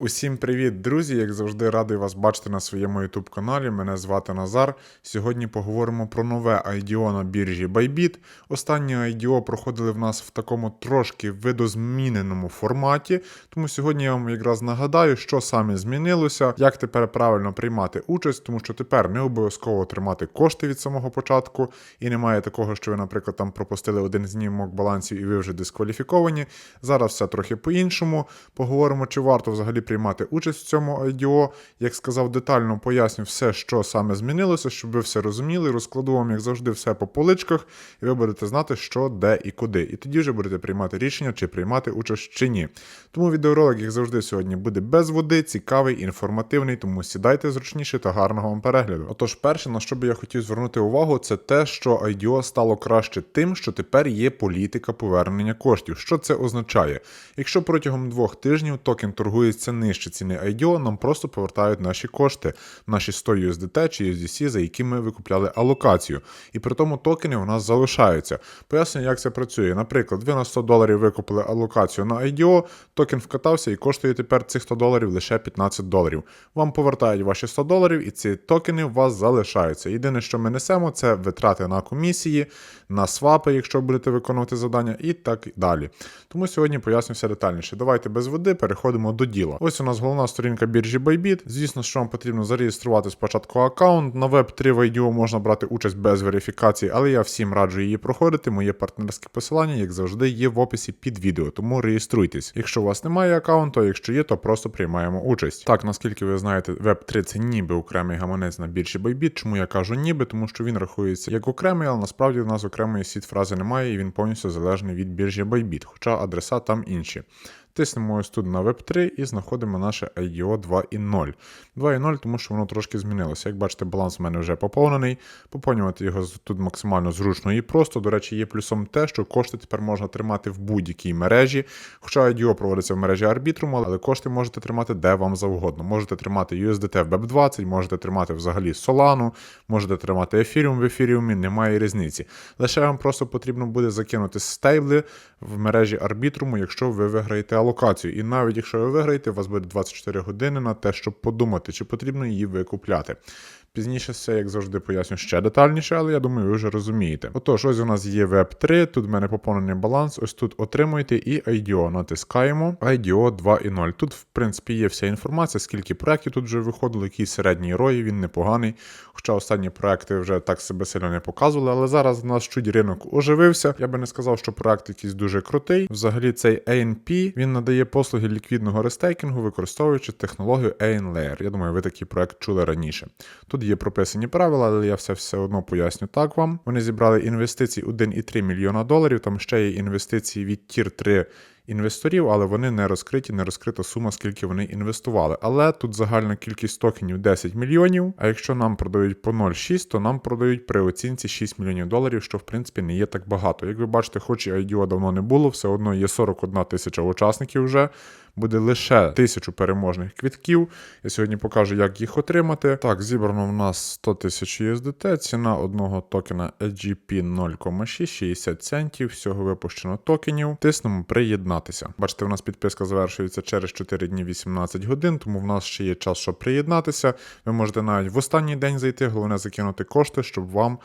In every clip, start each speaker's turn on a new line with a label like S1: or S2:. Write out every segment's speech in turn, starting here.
S1: Усім привіт, друзі! Як завжди, радий вас бачити на своєму youtube каналі. Мене звати Назар. Сьогодні поговоримо про нове IDO на біржі Bybit. Останні IDO проходили в нас в такому трошки видозміненому форматі. Тому сьогодні я вам якраз нагадаю, що саме змінилося, як тепер правильно приймати участь, тому що тепер не обов'язково тримати кошти від самого початку, і немає такого, що ви, наприклад, там пропустили один знімок балансів і ви вже дискваліфіковані. Зараз все трохи по-іншому. Поговоримо, чи варто взагалі приймати участь в цьому IDO. Як сказав, детально поясню все, що саме змінилося, щоб ви все розуміли. Розкладу вам, як завжди, все по поличках, і ви будете знати, що, де і куди. І тоді вже будете приймати рішення, чи приймати участь чи ні. Тому відеоролик, як завжди, сьогодні буде без води, цікавий, інформативний, тому сідайте зручніше та гарного вам перегляду. Отож, перше, на що би я хотів звернути увагу, це те, що IDO стало краще тим, що тепер є політика повернення коштів. Що це означає? Якщо протягом двох тижнів токен торгується нижче ціни IDO, нам просто повертають наші кошти, наші 100 USDT чи USDC, за які ми викупляли алокацію. І при тому токени у нас залишаються. Поясню, як це працює. Наприклад, ви на 100 доларів викупили алокацію на IDO, токен вкатався і коштує тепер цих 100 доларів лише 15 доларів. Вам повертають ваші 100 доларів, і ці токени у вас залишаються. Єдине, що ми несемо, це витрати на комісії, на свапи, якщо будете виконувати завдання, і так далі. Тому сьогодні поясню все детальніше. Давайте без води переходимо до діла. Ось у нас головна сторінка біржі Bybit. Звісно, що вам потрібно зареєструвати спочатку аккаунт. На Web3 в IDO можна брати участь без верифікації, але я всім раджу її проходити. Моє партнерське посилання, як завжди, є в описі під відео, тому реєструйтесь. Якщо у вас немає аккаунту, а якщо є, то просто приймаємо участь. Так, наскільки ви знаєте, Web3 це ніби окремий гаманець на біржі Bybit. Чому я кажу ніби? Тому що він рахується як окремий, але насправді в нас окремої сіт фрази немає, і він повністю залежний від біржі Bybit, хоча адреса там інші. Тиснемо ось тут на Web3 і знаходимо наше IDO 2.0. 2.0, тому що воно трошки змінилося. Як бачите, баланс в мене вже поповнений. Поповнювати його тут максимально зручно і просто. До речі, є плюсом те, що кошти тепер можна тримати в будь-якій мережі. Хоча IDO проводиться в мережі Arbitrum, але кошти можете тримати де вам завгодно. Можете тримати USDT в BEP20, можете тримати взагалі Solana, можете тримати Ethereum в Ethereum, немає різниці. Лише вам просто потрібно буде закинути стейбли в мережі арбітруму, якщо ви виграєте алокацію. І навіть якщо ви виграєте, у вас буде 24 години на те, щоб подумати, чи потрібно її викупляти. Пізніше все, як завжди, поясню ще детальніше, але я думаю, ви вже розумієте. Отож, ось у нас є Web3, тут в мене поповнений баланс, ось тут отримуєте і IDO. Натискаємо IDO 2.0. Тут, в принципі, є вся інформація, скільки проєктів тут вже виходило, який середній рой, він непоганий. Хоча останні проекти вже так себе сильно не показували, але зараз у нас чуть ринок оживився. Я би не сказав, що проект якийсь дуже крутий. Взагалі, цей ANP він надає послуги ліквідного рестейкінгу, використовуючи технологію ANLayer. Я думаю, ви такий проект чули раніше. Тут є прописані правила, але я все все одно поясню так вам. Вони зібрали інвестицій 1,3 мільйона доларів. Там ще є інвестиції від Тір 3 інвесторів, але вони не розкриті, не розкрита сума, скільки вони інвестували. Але тут загальна кількість токенів 10 мільйонів. А якщо нам продають по 0,6, то нам продають при оцінці 6 мільйонів доларів, що в принципі не є так багато. Як ви бачите, хоч і IDO давно не було, все одно є 41 тисяча учасників вже. Буде лише тисячу переможних квітків. Я сьогодні покажу, як їх отримати. Так, зібрано в нас 100 тисяч USDT, ціна одного токена EGP 0,6, 60 центів. Всього випущено токенів. Тиснемо приєднатися. Бачите, в нас підписка завершується через 4 дні 18 годин, тому в нас ще є час, щоб приєднатися. Ви можете навіть в останній день зайти, головне закинути кошти, щоб вам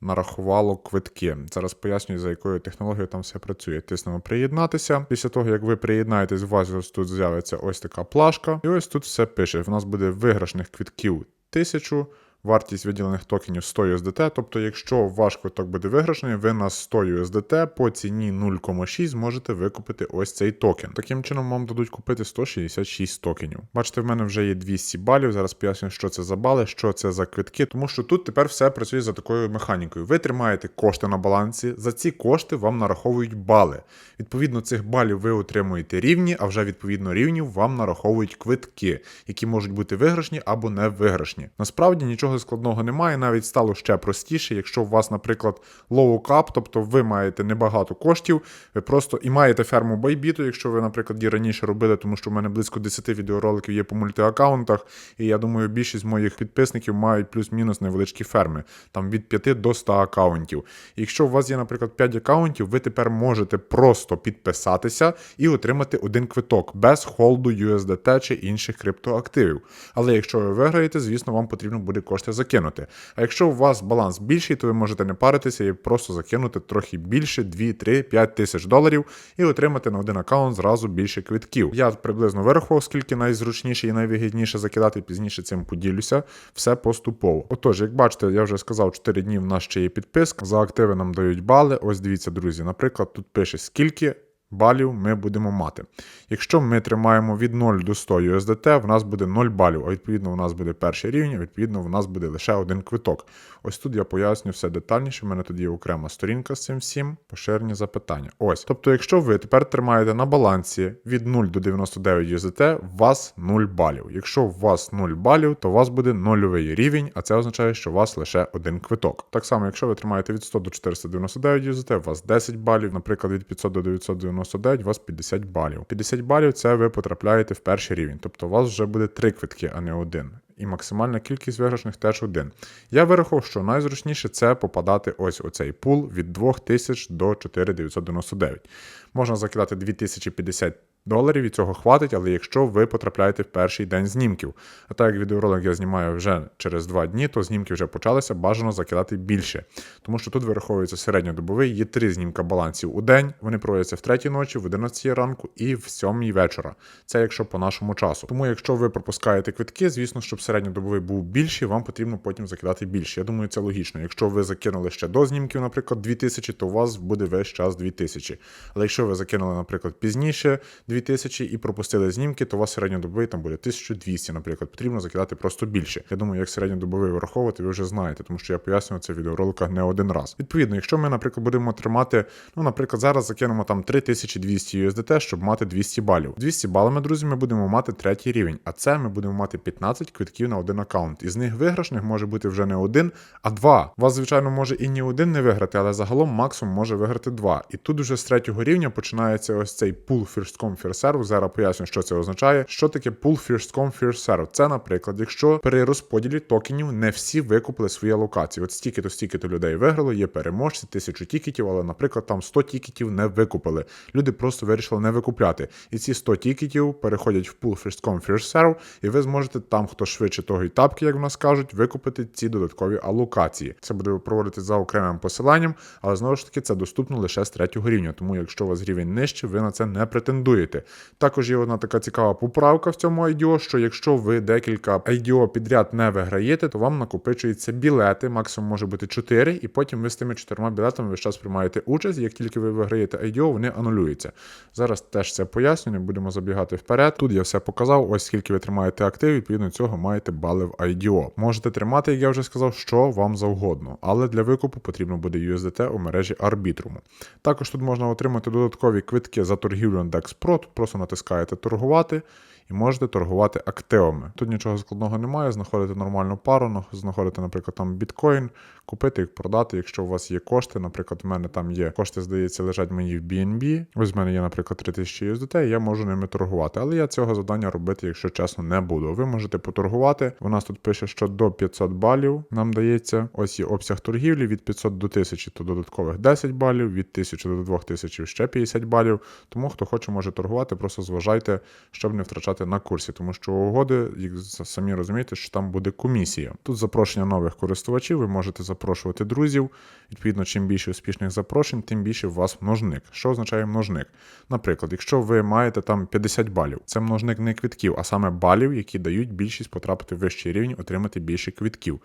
S1: нарахувало квитки. Зараз пояснюю, за якою технологією там все працює. Тиснемо приєднатися. Після того, як ви приєднаєтесь, у вас ось тут з'явиться ось така плашка. І ось тут все пише. В нас буде виграшних квитків 1000. Вартість виділених токенів 100 USDT, тобто, якщо ваш квиток буде виграшений, ви на 100 USDT по ціні 0,6 зможете викупити ось цей токен. Таким чином вам дадуть купити 166 токенів. Бачите, в мене вже є 200 балів. Зараз поясню, що це за бали, що це за квитки, тому що тут тепер все працює за такою механікою. Ви тримаєте кошти на балансі, за ці кошти вам нараховують бали. Відповідно, цих балів ви отримуєте рівні, а вже відповідно рівнів вам нараховують квитки, які можуть бути виграшні або не виграшні. Насправді нічого нічого складного немає, навіть стало ще простіше. Якщо у вас, наприклад, low cap, тобто ви маєте небагато коштів, ви просто і маєте ферму байбіту, якщо ви, наприклад, її раніше робили, тому що в мене близько 10 відеороликів є по мультиаккаунтах, і я думаю, більшість моїх підписників мають плюс-мінус невеличкі ферми, там від 5 до 100 аккаунтів. Якщо у вас є, наприклад, 5 аккаунтів, ви тепер можете просто підписатися і отримати один квиток без холду USDT чи інших криптоактивів. Але якщо ви виграєте, звісно, вам потрібно буде кошти закинути. А якщо у вас баланс більший, то ви можете не паритися і просто закинути трохи більше 2, 3, 5 тисяч доларів і отримати на один аккаунт зразу більше квитків. Я приблизно вирахував, скільки найзручніше і найвигідніше закидати, пізніше цим поділюся. Все поступово. Отож, як бачите, я вже сказав, 4 дні в нас ще є підписка. За активи нам дають бали. Ось дивіться, друзі. Наприклад, тут пише скільки. Балів ми будемо мати. Якщо ми тримаємо від 0 до 100 USDT, в нас буде 0 балів, а відповідно, у нас буде перший рівень, а відповідно, в нас буде лише один квиток. Ось тут я поясню все детальніше. У мене тут є окрема сторінка з цим всім, поширені запитання. Ось. Тобто, якщо ви тепер тримаєте на балансі від 0 до 99 USDT, у вас 0 балів. Якщо у вас 0 балів, то у вас буде нульовий рівень, а це означає, що у вас лише один квиток. Так само, якщо ви тримаєте від 100 до 499 USDT, у вас 10 балів, наприклад, від 500 до 999 у вас 50 балів. 50 балів це ви потрапляєте в перший рівень, тобто у вас вже буде 3 квитки, а не один. І максимальна кількість виграшних теж один. Я вирахував, що найзручніше це попадати ось у цей пул від 2000 до 4999. Можна закидати 2050 доларів, і цього хватить, але якщо ви потрапляєте в перший день знімків. А так як відеоролик я знімаю вже через 2 дні, то знімки вже почалися, бажано закидати більше. Тому що тут вираховується середньодобовий, є три знімка балансів у день. Вони проводяться в 3 ночі, в 11 ранку і в 7 вечора. Це якщо по нашому часу. Тому, якщо ви пропускаєте квитки, звісно, щоб середньодобовий був більший, вам потрібно потім закидати більше. Я думаю, це логічно. Якщо ви закинули ще до знімків, наприклад, 2000, то у вас буде весь час 2000. Але якщо ви закинули, наприклад, пізніше 2000 і пропустили знімки, то у вас середньодобовий там буде 1200, наприклад. Потрібно закидати просто більше. Я думаю, як середньодобовий враховувати, ви вже знаєте, тому що я пояснював це в відеороликах не один раз. Відповідно, якщо ми, наприклад, будемо тримати, ну, наприклад, зараз закинемо там 3200 USDT, щоб мати 200 балів. 200 балами, друзі, ми будемо мати третій рівень, а це ми будемо мати 15 квитків на один аккаунт. Із них виграшних може бути вже не один, а два. Вас, звичайно, може і ні один не виграти, але загалом максимум може виграти два. І тут вже з третього рівня починається ось цей пул First Come First Serve. Зараз поясню, що це означає. Що таке Pool First Come Serve? Це, наприклад, якщо при розподілі токенів не всі викупили свої алокації. От стільки-то стільки-то людей виграло, є переможці, тисячу тікетів, але, наприклад, там 100 тікетів не викупили. Люди просто вирішили не викупляти. І ці 100 тікетів переходять в Pool First Come Serve, і ви зможете там, хто швидше того і тапки, як в нас кажуть, викупити ці додаткові алокації. Це буде проводити за окремим посиланням, але знову ж таки це доступно лише з третього рівня. Тому якщо у вас рівень нижче, ви на це не претендуєте. Також є одна така цікава поправка в цьому IDO, що якщо ви декілька IDO підряд не виграєте, то вам накопичуються білети, максимум може бути 4, і потім ви з тими чотирма білетами весь час приймаєте участь. Як тільки ви виграєте IDO, вони анулюються. Зараз теж це поясню, не будемо забігати вперед. Тут я все показав. Ось скільки ви тримаєте актив, відповідно цього маєте бали в IDO. Можете тримати, як я вже сказав, що вам завгодно, але для викупу потрібно буде USDT у мережі Arbitrum. Також тут можна отримати додаткові квитки за торгівлю DEX Pro, тут просто натискаєте торгувати. І можете торгувати активами. Тут нічого складного немає, знаходите нормальну пару, знаходите, наприклад, там біткоін, купити їх, продати, якщо у вас є кошти. Наприклад, в мене там є кошти, здається, лежать мені в BNB. Ось в мене є, наприклад, 3000 USDT, і я можу ними торгувати. Але я цього завдання робити, якщо чесно, не буду. Ви можете поторгувати. У нас тут пише, що до 500 балів нам дається. Ось є обсяг торгівлі від 500 до 1000, то додаткових 10 балів, від 1000 до 2000 ще 50 балів. Тому хто хоче, може торгувати, просто зважайте, щоб не втрачати на курсі, тому що угоди, як самі розумієте, що там буде комісія. Тут запрошення нових користувачів, ви можете запрошувати друзів. Відповідно, чим більше успішних запрошень, тим більше у вас множник. Що означає множник? Наприклад, якщо ви маєте там 50 балів, це множник не квітків, а саме балів, які дають більшість потрапити в вищий рівень, отримати більше квитків.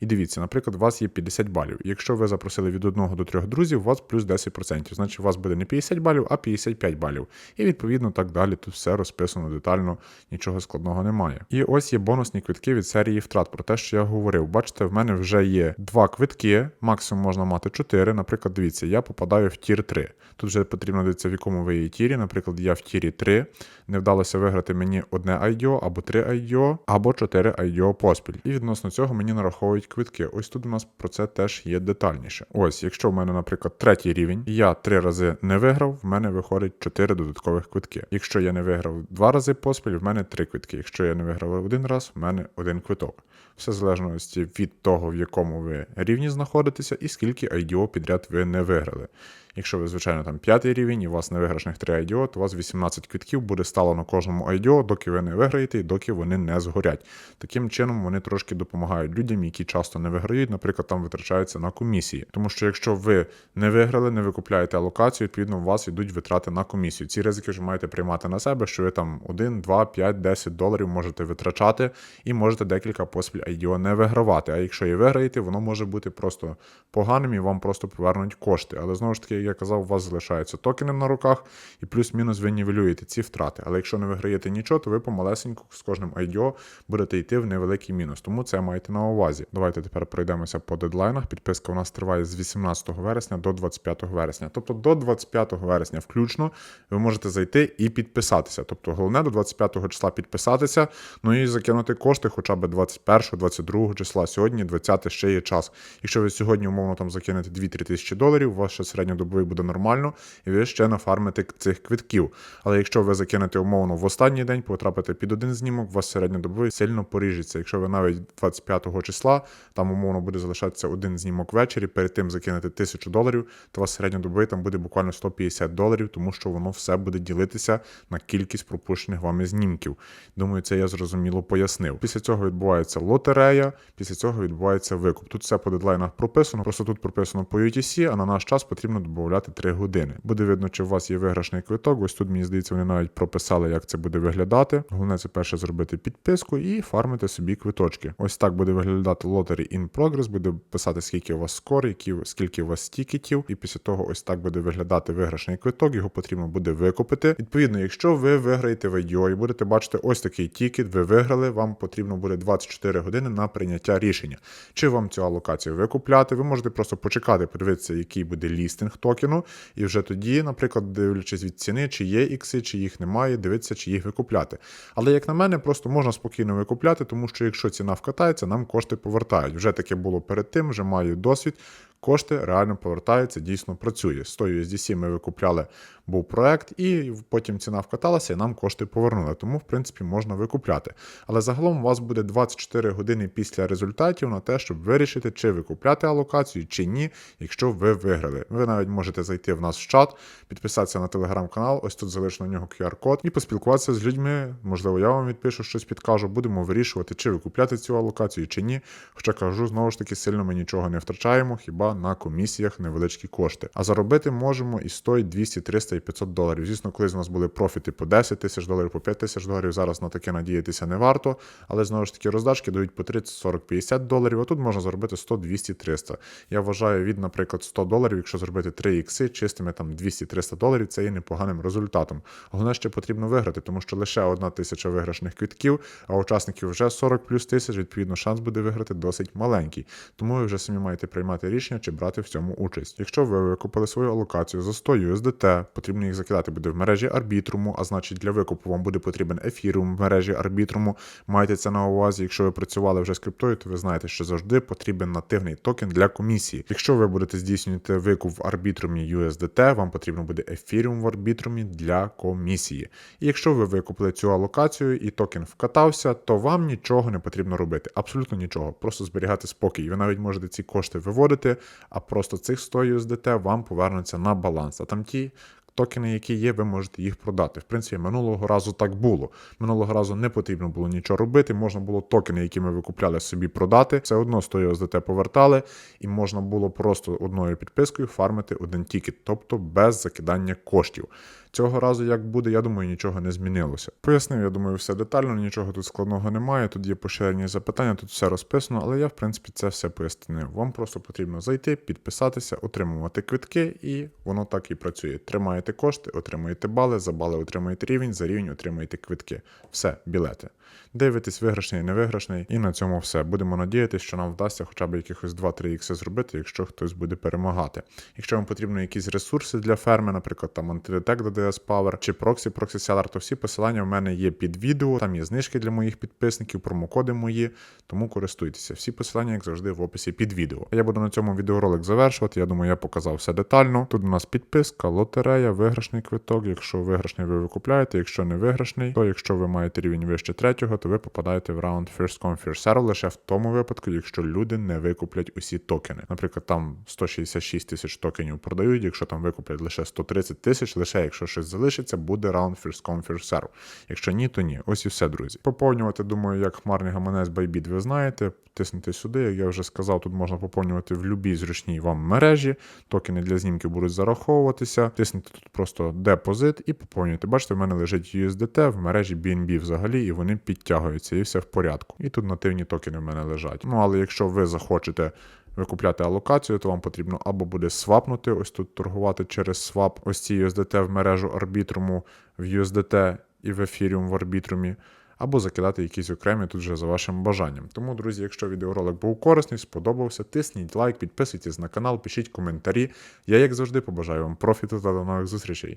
S1: І дивіться, наприклад, у вас є 50 балів. Якщо ви запросили від 1 до 3 друзів, у вас плюс 10%. Значить, у вас буде не 50 балів, а 55 балів. І відповідно так далі. Тут все розписано детально, нічого складного немає. І ось є бонусні квитки від серії втрат. Про те, що я говорив. Бачите, в мене вже є два квитки, максимум можна мати 4. Наприклад, дивіться, я попадаю в тір 3. Тут вже потрібно дивитися, в якому ви є тірі. Наприклад, я в тірі 3. Не вдалося виграти мені одне IDO, або 3 IDO, або 4 IDO поспіль. І відносно цього мені нараховують квитки. Ось тут у нас про це теж є детальніше. Ось, якщо в мене, наприклад, третій рівень, я три рази не виграв, в мене виходить 4 додаткових квитки. Якщо я не виграв два рази поспіль, в мене три квитки. Якщо я не виграв один раз, в мене один квиток. Все залежності від того, в якому ви рівні знаходитеся, і скільки IDO підряд ви не виграли. Якщо ви, звичайно, там п'ятий рівень і у вас не виграшних 3 IDO, то у вас 18 квитків буде стало на кожному IDO, доки ви не виграєте і доки вони не згорять. Таким чином вони трошки допомагають людям, які часто не виграють, наприклад, там витрачаються на комісії. Тому що якщо ви не виграли, не викупляєте алокацію, відповідно у вас йдуть витрати на комісію. Ці ризики вже маєте приймати на себе, що ви там 1, 2, 5, 10 доларів можете витрачати і можете декілька поспіль IDO не вигравати. А якщо і виграєте, воно може бути просто поганим і вам просто повернуть кошти. Але знову ж таки, я казав, у вас залишаються токени на руках, і плюс-мінус ви нівелюєте ці втрати. Але якщо не виграєте нічого, то ви помалесеньку з кожним IDO будете йти в невеликий мінус. Тому це маєте на увазі. Давайте тепер пройдемося по дедлайнах. Підписка у нас триває з 18 вересня до 25 вересня. Тобто до 25 вересня включно ви можете зайти і підписатися. Тобто головне до 25 числа підписатися, ну і закинути кошти хоча б 21, 22 числа. Сьогодні 20 ще є час. Якщо ви сьогодні умовно там закинете 2-3 тисячі доларів, у вас ще середньодобовий буде нормально, і ви ще нафармите цих квитків. Але якщо ви закинете умовно в останній день, потрапите під один знімок, у вас середньодобовий сильно поріжеться. Якщо ви навіть 25 числа, там умовно буде залишатися один знімок ввечері, перед тим закинете тисячу доларів, то у вас середньодобовий там буде буквально 150 доларів, тому що воно все буде ділитися на кількість пропущених вами знімків. Думаю, це я зрозуміло пояснив. Після цього відбувається лотерея, після цього відбувається викуп. Тут все по дедлайнах прописано, просто тут прописано по UTC, а на наш час потрібно додати 3 години. Буде видно, чи у вас є виграшний квиток. Ось тут, мені здається, вони навіть прописали, як це буде виглядати. Головне, це перше зробити підписку і фармити собі квиточки. Ось так буде виглядати Lottery in Progress, буде писати, скільки у вас скор, які, скільки у вас тікетів, і після того ось так буде виглядати виграшний квиток, його потрібно буде викупити. Відповідно, якщо ви виграєте в IDO і будете бачити ось такий тікет, ви виграли, вам потрібно буде 24 години на прийняття рішення. Чи вам цю алокацію викупляти? Ви можете просто почекати, подивитися, який буде лістинг токену, і вже тоді, наприклад, дивлячись від ціни, чи є ікси, чи їх немає, дивитися, чи їх викупляти. Але як на мене, просто можна спокійно викупляти, тому що якщо ціна вкатається, нам кошти повертають. Вже таке було перед тим, вже маю досвід. Кошти реально повертаються, дійсно працює. З тою USDC ми викупляли був проект, і потім ціна вкаталася, і нам кошти повернули. Тому, в принципі, можна викупляти. Але загалом у вас буде 24 години після результатів на те, щоб вирішити, чи викупляти алокацію, чи ні, якщо ви виграли. Ви навіть можете зайти в наш чат, підписатися на телеграм-канал, ось тут залишено на нього QR-код, і поспілкуватися з людьми. Можливо, я вам відпишу щось підкажу. Будемо вирішувати, чи викупляти цю алокацію, чи ні. Хоча кажу, знову ж таки, сильно ми нічого не втрачаємо, хіба на комісіях невеличкі кошти. А заробити можемо і 100, і 200, 300 і 500 доларів. Звісно, колись у нас були профіти по 10 тисяч доларів, по 5 тисяч доларів. Зараз на таке надіятися не варто. Але знову ж таки роздачки дають по 30, 40, 50 доларів. А тут можна заробити 100, 200, 300. Я вважаю від, наприклад, 100 доларів, якщо зробити 3 ікси, чистими там 200-300 доларів, це є непоганим результатом. Головне, ще потрібно виграти, тому що лише одна тисяча виграшних квітків, а учасників вже 40 плюс тисяч, відповідно, шанс буде виграти досить маленький. Тому ви вже самі маєте приймати рішення, чи брати в цьому участь. Якщо ви викупили свою алокацію за 100 USDT, потрібно їх закидати буде в мережі арбітруму, а значить для викупу вам буде потрібен ефіріум в мережі арбітруму. Майте це на увазі. Якщо ви працювали вже з криптою, то ви знаєте, що завжди потрібен нативний токен для комісії. Якщо ви будете здійснювати викуп в арбітрумі USDT, вам потрібно буде ефіріум в арбітрумі для комісії. І якщо ви викупили цю алокацію і токен вкатався, то вам нічого не потрібно робити. Абсолютно нічого. Просто зберігати спокій. Ви навіть можете ці кошти виводити, а просто цих 100 USDT вам повернуться на баланс. А там ті токени, які є, ви можете їх продати. В принципі, минулого разу так було. Минулого разу не потрібно було нічого робити. Можна було токени, які ми викупляли собі, продати. Все одно з USDT ОСДТ повертали, і можна було просто одною підпискою фармити один тікет, тобто без закидання коштів. Цього разу як буде, я думаю, нічого не змінилося. Пояснив, я думаю, все детально, нічого тут складного немає. Тут є поширені запитання, тут все розписано, але я, в принципі, це все пояснив. Вам просто потрібно зайти, підписатися, отримувати квитки, і воно так і працює. Тримаєте кошти, отримуєте бали, за бали отримуєте рівень, за рівень отримуєте квитки. Все, білети. Дивитесь, виграшний, невиграшний, і на цьому все. Будемо надіятися, що нам вдасться хоча б якихось 2-3 ікси зробити, якщо хтось буде перемагати. Якщо вам потрібні якісь ресурси для ферми, наприклад, там антидетек до DS Power чи Proxy, Proxy Seller, то всі посилання в мене є під відео. Там є знижки для моїх підписників, промокоди мої, тому користуйтеся. Всі посилання, як завжди, в описі під відео. Я буду на цьому відеоролик завершувати. Я думаю, я показав все детально. Тут у нас підписка, лотерея, виграшний квиток. Якщо виграшний, ви викупляєте. Якщо не виграшний, то якщо ви маєте рівень вище третього, то ви попадаєте в раунд First Come First Serve лише в тому випадку, якщо люди не викуплять усі токени. Наприклад, там 166 тисяч токенів продають. Якщо там викуплять лише 130 тисяч, лише якщо щось залишиться, буде раунд First Come First Serve. Якщо ні, то ні. Ось і все, друзі. Поповнювати, думаю, як хмарний гаманець Bybit ви знаєте. Тиснете сюди, як я вже сказав, тут можна поповнювати в будь-якій зручній вам мережі. Токени для знімків будуть зараховуватися. Тиснете тут просто депозит і поповнюєте. Бачите, в мене лежить USDT в мережі BNB взагалі, і вони підтягуються, і все в порядку. І тут нативні токени в мене лежать. Ну але якщо ви захочете. Викупляти алокацію, то вам потрібно або буде свапнути, ось тут торгувати через свап, ось ці USDT в мережу арбітруму в USDT і в ефіріум в арбітрумі, або закидати якісь окремі тут вже за вашим бажанням. Тому, друзі, якщо відеоролик був корисний, сподобався, тисніть лайк, підписуйтесь на канал, пишіть коментарі. Я, як завжди, побажаю вам профіту та до нових зустрічей.